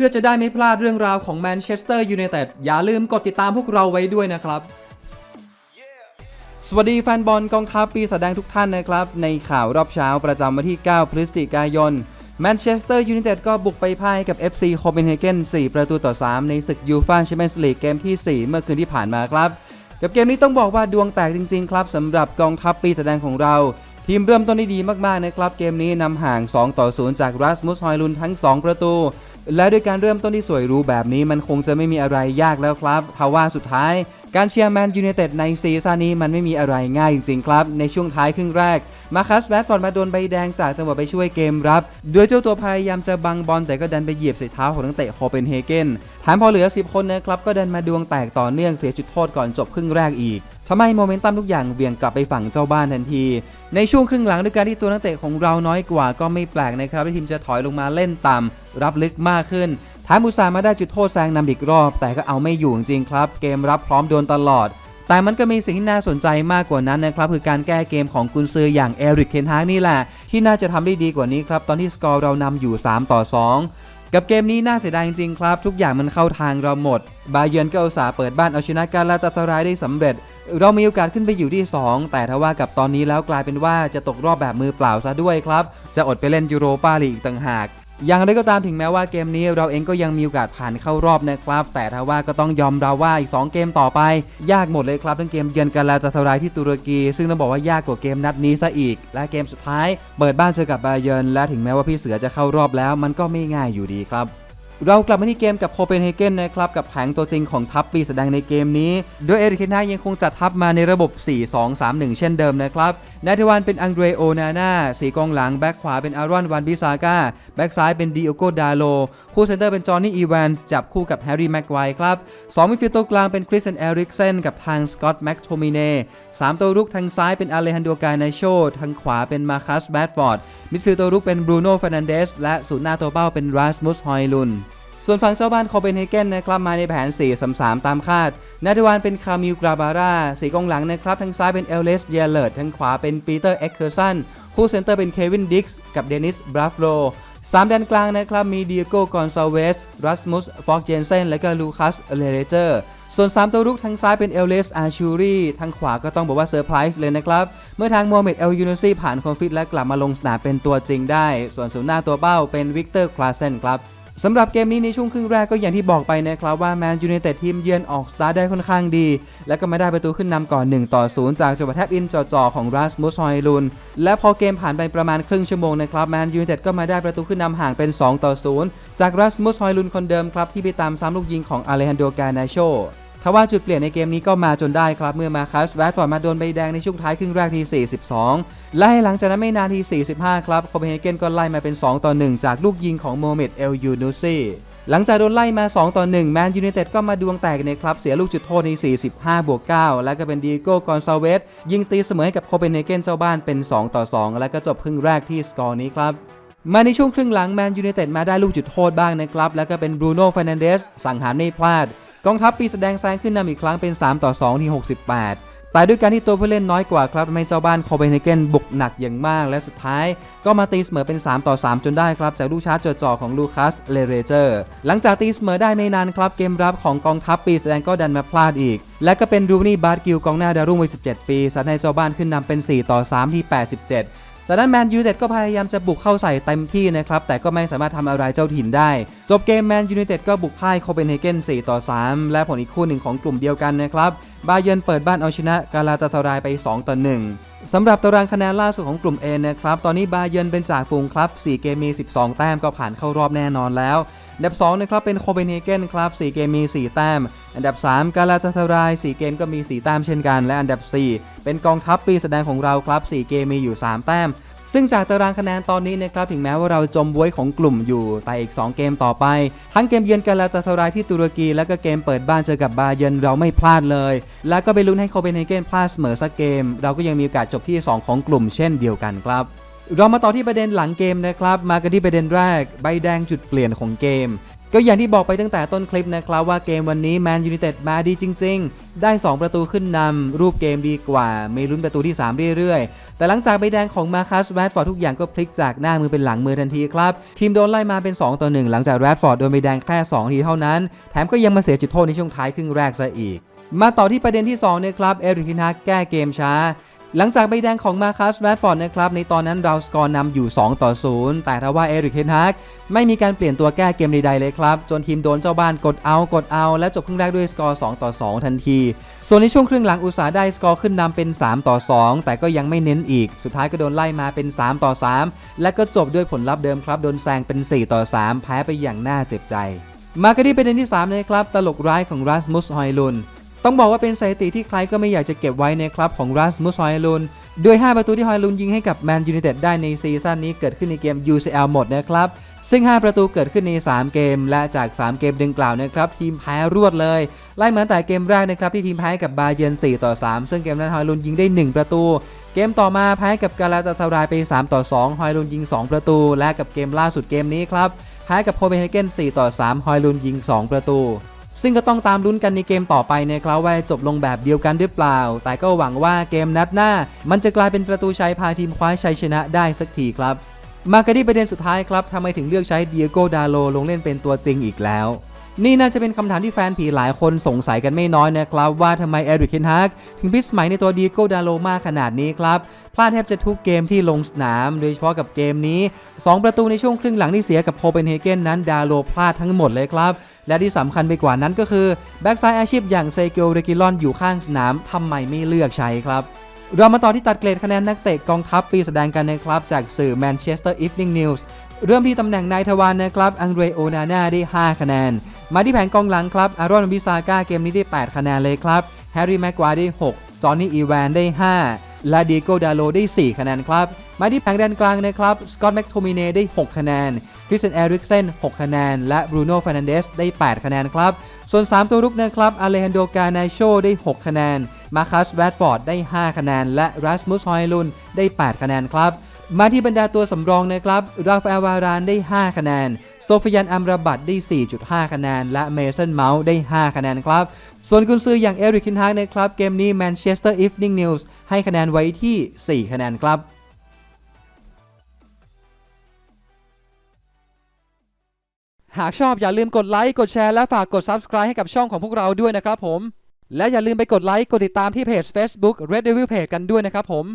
พื่อจะได้ไม่พลาดเรื่องราวของแมนเชสเตอร์ยูไนเต็ดอย่าลืมกดติดตามพวกเราไว้ด้วยนะครับ สวัสดีแฟนบอลกองทัพปีแสดงทุกท่านนะครับ ในข่าวรอบเช้าประจำวันที่ 9 พฤศจิกายนแมนเชสเตอร์ยูไนเต็ดก็บุกไปพ่ายกับ FC โคเปนเฮเกน4 ประตูต่อ 3 ในศึกยูฟ่าแชมเปี้ยนส์ลีกเกมที่ 4 เมื่อคืนที่ผ่านมาครับ กับเกมนี้ต้องบอกว่าดวงแตกจริง ๆ ครับสำหรับกองทัพปีแสดงของเรา ทีมเริ่มต้นได้ดีมากๆนะครับ เกมนี้นำห่าง 2 ต่อ 0 จากรัสมุสฮอยลุนทั้ง 2 ประตู และด้วยการเริ่มต้นที่สวยรู้แบบนี้มันคงจะไม่มีอะไรยากแล้วครับทว่าสุดท้ายการเชียร์แมนยูไนเต็ดในซีซั่นนี้มันไม่มีอะไรง่ายจริงๆครับ ในช่วงท้ายครึ่งแรก มาคัสแรดฟอร์ดมาโดนใบแดงจากจังหวะไปช่วยเกมรับ โดยเจ้าตัวพยายามจะบังบอลแต่ก็ดันไปเหยียบใส่เท้าของนักเตะโคเปนเฮเกนแถมพอเหลือ 10 คนนะครับก็ดันมาดวงแตกต่อเนื่องเสียจุดโทษก่อนจบครึ่งแรกอีก ทำให้โมเมนตัมทุกอย่างเบี่ยงกลับไปฝั่งเจ้าบ้านทันที ในช่วงครึ่งหลังด้วยการที่ตัวนักเตะของเราน้อยกว่าก็ไม่แปลกนะครับที่ทีมจะถอยลงมาเล่นต่ำรับลึกมากขึ้นท้ายมูซามาได้จุดโทษแซงนำอีกรอบ แต่ก็เอาไม่อยู่จริงครับ เกมรับพร้อมโดนตลอด แต่มันก็มีสิ่งที่น่าสนใจมากกว่านั้นนะครับ คือการแก้เกมของกุนซืออย่างเอริกเคนฮากนี่แหละ ที่น่าจะทำได้ดีกว่านี้ครับ ตอนที่สกอร์เรานำอยู่ 3 ต่อ 2กับเกมนี้น่าเสียดายจริงๆครับ ทุกอย่างมันเข้าทางเราหมด บาเยือนก็อุตส่าห์เปิดบ้านเอาชนะการลาตาสรายได้สำเร็จ เรามีโอกาสขึ้นไปอยู่ที่ 2 แต่ทว่ากับตอนนี้แล้วกลายเป็นว่าจะตกรอบแบบมือเปล่าซะด้วยครับ จะอดไปเล่นยูโรปาลีกอีกต่างหาก อย่างไรก็ตามถึงแม้ว่าเกมนี้เราเองก็ยังมีโอกาสผ่านเข้ารอบนะครับ แต่ถ้าว่าก็ต้องยอมเราว่าอีก 2 เกมต่อไป ยากหมดเลยครับทั้งเกมเยือนกันลาจาสรายที่ตุรกี ซึ่งต้องบอกว่ายากกว่าเกมนัดนี้ซะอีก และเกมสุดท้าย เปิดบ้านเจอกับบาเยิร์นและถึงแม้ว่าพี่เสือจะเข้ารอบแล้ว มันก็ไม่ง่ายอยู่ดีครับ เรากลับมาที่เกมกับโคเปนเฮเกนนะครับกับแผงตัวจริงของทัพปีแสดงในเกมนี้ โดยเอริกเคนนายังคงจัดทัพมาในระบบ 4-2-3-1 เช่นเดิมนะครับนาทวานเป็นอังเดรโอนาน่าสีกองหลัง แบ็คขวาเป็นอารอนวันบิซาก้า แบ็คซ้ายเป็นดิโอโกดาโล คู่เซนเตอร์เป็นจอห์นนี่อีแวนจับคู่กับแฮร์รี่แม็กไกวครับสองมิดฟิลด์ตัวกลางเป็นคริสเซนเอริกเซนกับทางสกอตต์แม็กโทมิเน่สามตัวรุกทางซ้ายเป็นอเลฮันโดกาไนโชทางขวาเป็นมาคัสแบดฟอร์ดมิดฟิลด์ตัวรุกเป็นบรูโน่ฟรนันเดสและศูนย์หน้าตัวเป้าเป็นรัสมุสฮอยลุน ส่วนฝั่งเจ้าบ้านโคเปนเฮเกนนะครับมาในแผน 4-3-3 ตามคาด นาทวานเป็นคามิลกราบาร่าสีกองหลังนะครับ ทางซ้ายเป็นเอลเลสเยเลร์ดทางขวาเป็นปีเตอร์เอ็กเคอร์สันคู่เซนเตอร์เป็นเควินดิกส์กับเดนิสบราฟโลสามแดนกลางนะครับ มีเดียโกกอนซาเวส รัสมุส ฟอกเจนเซน และก็ลูคัส เลเรเจอร์ ส่วน 3 ตัวรุกทางซ้ายเป็นเอลเลสอาชูรีทางขวาก็ต้องบอกว่าเซอร์ไพรส์เลยนะครับ เมื่อทางโมเมดเอลยูนซีผ่านคอนฟิตและกลับมาลงสนามเป็นตัวจริงได้ ส่วนศูนย์หน้าตัวเป้าเป็นวิกเตอร์คลาเซนครับ สำหรับเกมนี้ในช่วงครึ่งแรกก็อย่างที่บอกไปนะครับว่าแมนยูไนเต็ดทีมเยือนออกสตาร์ได้ค่อนข้างดี และก็ไม่ได้ประตูขึ้นนำก่อน 1 ต่อ 0 จากจังหวะแทบอินจ่อๆของรัสมุสฮอยลุน และพอเกมผ่านไปประมาณครึ่งชั่วโมงนะครับแมนยูไนเต็ดก็มาได้ประตูขึ้นนำห่างเป็น 2 ต่อ 0 จากรัสมุสฮอยลุนคนเดิมครับที่ไปตามซ้ำลูกยิงของอาเลฮันโดกานาโช ทว่าจุดเปลี่ยนในเกมนี้ก็มาจนได้ครับ เมื่อมาคัสแรดฟอร์ดมาโดนใบแดงในช่วงท้ายครึ่งแรกที่42 และหลังจากนั้นไม่นานที่45 ครับโคเปนเฮเกนก็ไล่มาเป็น 2 ต่อ 1 จากลูกยิงของโมเมดเอลยูนูซีหลังจากโดนไล่มา 2 ต่อ 1 แมนยูไนเต็ดก็มาดวงแตกในครับ เสียลูกจุดโทษใน 45 บวก 9 แล้วก็เป็นดีโก้กอนซาเวสยิงตีเสมอให้กับโคเปนเฮเกนเจ้าบ้านเป็น 2 ต่อ 2 แล้วก็จบครึ่งแรกที่สกอร์นี้ครับมาในช่วงครึ่งหลังแมนยูไนเต็ดมาได้ลูกจุดโทษบ้างนะครับแล้วก็เป็นบรูโน่ฟรนันเดสสังหารไม่พลาด กองทัพปีแสดงแซงขึ้นนำอีกครั้งเป็น 3 ต่อ2ที่68 แต่ด้วยการที่ตัวผู้เล่นน้อยกว่าครับทำให้เจ้าบ้านโคเปนเฮเกนบุกหนักอย่างมาก และสุดท้าย ก็มาตีเสมอเป็น 3 ต่อ 3 จนได้ครับ จากลูกชาร์จจ่อๆของลูคัสเลเรเจอร์ หลังจากตีเสมอได้ไม่นานครับเกมรับของกองทัพปีแสดงก็ดันมาพลาดอีก และก็เป็นรูนี่บาร์กิลกองหน้าดาวรุ่งวัย17 ปีซัดให้เจ้าบ้านขึ้นนำเป็น 4 ต่อ 3 ที่ 87 จากนั้นแมนยูเต็ดก็พยายามจะบุกเข้าใส่เต็มที่นะครับ แต่ก็ไม่สามารถทำอะไรเจ้าถิ่นได้ จบเกมแมนยูเต็ดก็บุกพ่ายโคเปนเฮเกน4 ต่อ 3 และผลอีกคู่หนึ่งของกลุ่มเดียวกันนะครับบาเยินเปิดบ้านเอาชนะกาลาตาสารายไป 2 ต่อ 1 สำหรับตารางคะแนนล่าสุดของกลุ่ม A นะครับ ตอนนี้บาเยินเป็นจ่าฝูงครับ 4 เกมมี 12 แต้มก็ผ่านเข้ารอบแน่นอนแล้วอันดับ2นะครับเป็นโคเปนเฮเกนครับ 4 เกมมี 4 แต้ม อันดับ 3 กาลาตาสาราย 4 เกมก็มี 4 แต้มเช่นกัน และอันดับ 4 เป็นกองทัพปีแสดงของเราครับ 4 เกมมีอยู่ 3 แต้ม ซึ่งจากตารางคะแนนตอนนี้นะครับถึงแม้ว่าเราจมบวยของกลุ่มอยู่แต่อีก 2 เกมต่อไป ทั้งเกมเยือนกันลาจะทรายที่ตุรกี และก็เกมเปิดบ้านเจอกับบาเยนเราไม่พลาดเลย แล้วก็ไปลุ้นให้โคเปนเฮเกนพลาดเสมอสักเกม เราก็ยังมีโอกาสจบที่ 2 ของกลุ่มเช่นเดียวกันครับเรามาต่อที่ประเด็นหลังเกมนะครับ มากันที่ประเด็นแรก ใบแดงจุดเปลี่ยนของเกม ก็อย่างที่บอกไปตั้งแต่ต้นคลิปนะครับว่าเกมวันนี้แมนยู i นเต็ดมาดีจริง ๆ ได้ 2 ประตูขึ้นนำรูปเกมดีกว่า ไมีลุ้นประตูที่ 3 เรื่อยๆ แต่หลังจากใบแดงของมาคัสแรดฟอร์ดทุกอย่างก็พลิกจากหน้ามือเป็นหลังมือทันทีครับ ทีมโดนไล่มาเป็น 2 ต่อ 1 หลังจากแรดฟอร์ดโดนใบแดงแค่ 2 ทีเท่านั้น แถมก็ยังมาเสียจุดโทษในช่วงท้ายครึ่งแรกซะอีก มาต่อที่ประเด็นที่2นะครับเอริกทินฮาแก้เกมช้า หลังจากใบแดงของมาคัสแรดฟอร์ดนะครับในตอนนั้นเราสกอร์นำอยู่ 2 ต่อ 0 แต่ทว่าเอริกเทนฮากไม่มีการเปลี่ยนตัวแก้เกมใดๆเลยครับ จนทีมโดนเจ้าบ้านกดเอา กดเอา และจบครึ่งแรกด้วยสกอร์ 2 ต่อ 2 ทันที ส่วนในช่วงครึ่งหลังอุตสาห์ได้สกอร์ขึ้นนำเป็น 3 ต่อ 2 แต่ก็ยังไม่เน้นอีก สุดท้ายก็โดนไล่มาเป็น 3 ต่อ 3 และก็จบด้วยผลลัพธ์เดิมครับโดนแซงเป็น 4 ต่อ 3 แพ้ไปอย่างน่าเจ็บใจ มากันที่ประเด็นที่3นะครับตลกร้ายของรัสมุสฮอยลุน ต้องบอกว่าเป็นสถิติที่ใครก็ไม่อยากจะเก็บไว้ในครับของรัสมุสฮอยลุนโดย5 ประตูที่ฮอยลุนยิงให้กับแมนยู i นเต็ดได้ในซีซั่นนี้เกิดขึ้นในเกม UCL หมดนะครับซึ่ง 5 ประตูเกิดขึ้นใน 3 เกม และจาก 3 เกมดังกล่าวนะครับทีมแพ้รวดเลย ไล่มาตั้งแต่เกมแรกนะครับที่ทีมแพ้กับบาเยร์น4ต่อ 3 ซึ่งเกมนั้นฮอยลุนยิงได้ 1 ประตู เกมต่อมาแพ้กับกาลาตาซารายไป 3 ต่อ 2 ฮอยลุนยิง 2 ประตู และกับเกมล่าสุดเกมนี้ครับแพ้กับโคเปนเฮเกน4ต่อ 3 ฮอยลุนยิง 2 ประตู ซึ่งก็ต้องตามลุ้นกันในเกมต่อไปนะครับว่าจบลงแบบเดียวกันหรือเปล่า แต่ก็หวังว่าเกมนัดหน้า มันจะกลายเป็นประตูชัยพาทีมคว้าชัยชนะได้สักทีครับ มากันที่ประเด็นสุดท้ายครับทำไมถึงเลือกใช้เดียโกดาโลลงเล่นเป็นตัวจริงอีกแล้ว นี่น่าจะเป็นคำถามที่แฟนผีหลายคนสงสัยกันไม่น้อยนะครับว่าทำไมเอริกเคนฮากถึงพิสมัยในตัวดีโกดาโลมาขนาดนี้ครับ พลาดแทบจะทุกเกมที่ลงสนาม โดยเฉพาะกับเกมนี้ 2 ประตูในช่วงครึ่งหลังที่เสียกับโคเปนเฮเกนนั้นดาโลพลาดทั้งหมดเลยครับ และที่สำคัญไปกว่านั้นก็คือ แบ็กซ้ายอาชีพอย่างเซเกลเรกิลอนอยู่ข้างสนามทำไมไม่เลือกใช้ครับเรามาต่อที่ตัดเกรดคะแนนนักเตะกองทัพปีแสดงกันนะครับ จากสื่อ Manchester Evening News เริ่มที่ตำแหน่งนายทวารนะครับ อังเดรโอนาน่าได้ 5 คะแนน มาที่แผงกองหลังครับอารอนวิซาก้าเกมนี้ได้ 8 คะแนนเลยครับ แฮร์รี่แม็กควาได้ 6 จอห์นนี่อีแวนได้5และดีโกดาโลได้ 4 คะแนนครับ มาที่แผงแดนกลางนะครับ สกอตต์แม็กโทมิเนได้ 6 คะแนน คริสเตนเอริกเซน 6 คะแนน และบรูโน่ฟ r นันเดสได้ 8 คะแนนครับ ส่วน 3 ตัวรุกนะครับ อเลฮันโดกานาโชได้ 6 คะแนน มาคัสแรดฟอร์ดได้ 5 คะแนน และรัสมุสฮอยลุนได้ 8 คะแนนครับ มาที่บรรดาตัวสำรองนะครับ ราฟาเอลวารานได้ 5 คะแนน โซฟิยันอัมราบัตได้ 4.5 คะแนน และเมสันเมาส์ได้ 5 คะแนนครับ ส่วนกุนซืออย่างเอริกคินฮากนะครับ เกมนี้แมนเชสเตอร์อีฟนิ่งนิวส์ให้คะแนนไว้ที่ 4 คะแนนครับหากชอบอย่าลืมกดไลค์ กดแชร์ และฝากกด Subscribe ให้กับช่องของพวกเราด้วยนะครับผม และอย่าลืมไปกดไลค์ กดติดตามที่เพจ Facebook Red Devil Page กันด้วยนะครับผม